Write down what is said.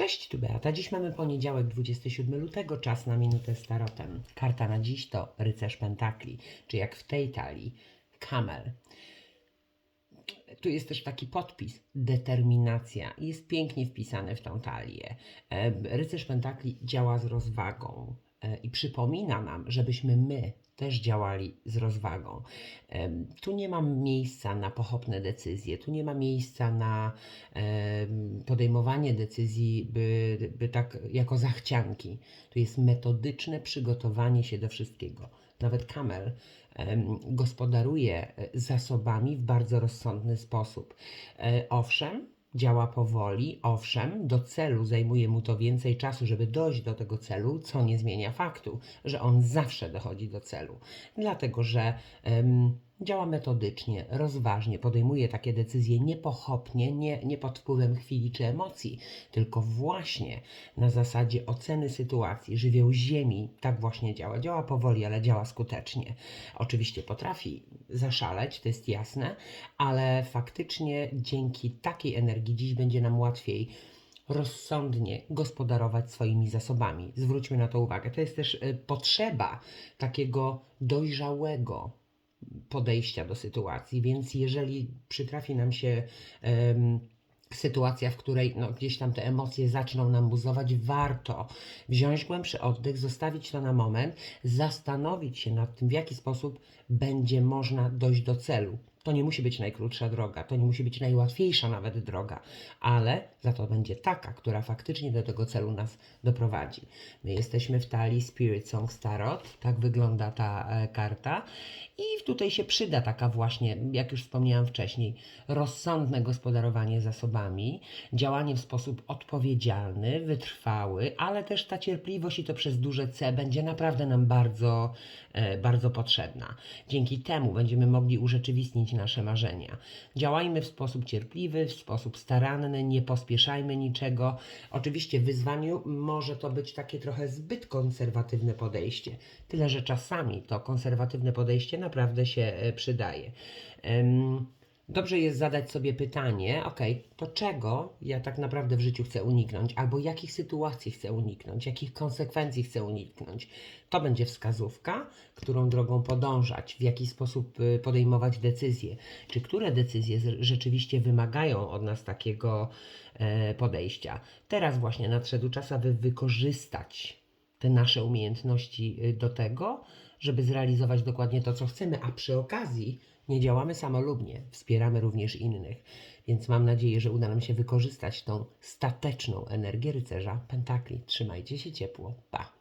Cześć, tu Beata. Dziś mamy poniedziałek, 27 lutego, czas na minutę z tarotem. Karta na dziś to rycerz pentakli, czy jak w tej talii, kamel. Tu jest też taki podpis, determinacja. Jest pięknie wpisany w tą talię. E, Rycerz pentakli działa z rozwagą i przypomina nam, żebyśmy my też działali z rozwagą. Tu nie ma miejsca na pochopne decyzje, tu nie ma miejsca na podejmowanie decyzji, by, by tak jako zachcianki. Tu jest metodyczne przygotowanie się do wszystkiego. Nawet kamel gospodaruje e, zasobami w bardzo rozsądny sposób. E, Owszem, działa powoli, owszem, do celu zajmuje mu to więcej czasu, żeby dojść do tego celu, co nie zmienia faktu, że on zawsze dochodzi do celu. Dlatego, że działa metodycznie, rozważnie, podejmuje takie decyzje niepochopnie, nie, nie pod wpływem chwili czy emocji, tylko właśnie na zasadzie oceny sytuacji. Żywioł Ziemi tak właśnie działa. Działa powoli, ale działa skutecznie. Oczywiście potrafi zaszaleć, to jest jasne, ale faktycznie dzięki takiej energii dziś będzie nam łatwiej rozsądnie gospodarować swoimi zasobami. Zwróćmy na to uwagę. To jest też y, potrzeba takiego dojrzałego podejścia do sytuacji, więc jeżeli przytrafi nam się em, sytuacja, w której no, gdzieś tam te emocje zaczną nam buzować, warto wziąć głębszy oddech, zostawić to na moment, zastanowić się nad tym, w jaki sposób będzie można dojść do celu. To nie musi być najkrótsza droga, to nie musi być najłatwiejsza nawet droga, ale za to będzie taka, która faktycznie do tego celu nas doprowadzi. My jesteśmy w talii Spirit Song Tarot, tak wygląda ta e, karta i tutaj się przyda taka właśnie, jak już wspomniałam wcześniej, rozsądne gospodarowanie zasobami, działanie w sposób odpowiedzialny, wytrwały, ale też ta cierpliwość i to przez duże C będzie naprawdę nam bardzo, e, bardzo potrzebna. Dzięki temu będziemy mogli urzeczywistnić nasze marzenia. Działajmy w sposób cierpliwy, w sposób staranny, nie pospieszajmy niczego. Oczywiście w wyzwaniu może to być takie trochę zbyt konserwatywne podejście. Tyle, że czasami to konserwatywne podejście naprawdę się e, przydaje. Em, Dobrze jest zadać sobie pytanie, ok, to czego ja tak naprawdę w życiu chcę uniknąć, albo jakich sytuacji chcę uniknąć, jakich konsekwencji chcę uniknąć. To będzie wskazówka, którą drogą podążać, w jaki sposób y, podejmować decyzje, czy które decyzje rzeczywiście wymagają od nas takiego e, podejścia. Teraz właśnie nadszedł czas, aby wykorzystać te nasze umiejętności y, do tego, żeby zrealizować dokładnie to, co chcemy, a przy okazji nie działamy samolubnie, wspieramy również innych. Więc mam nadzieję, że uda nam się wykorzystać tą stateczną energię rycerza Pentakli. Trzymajcie się ciepło. Pa!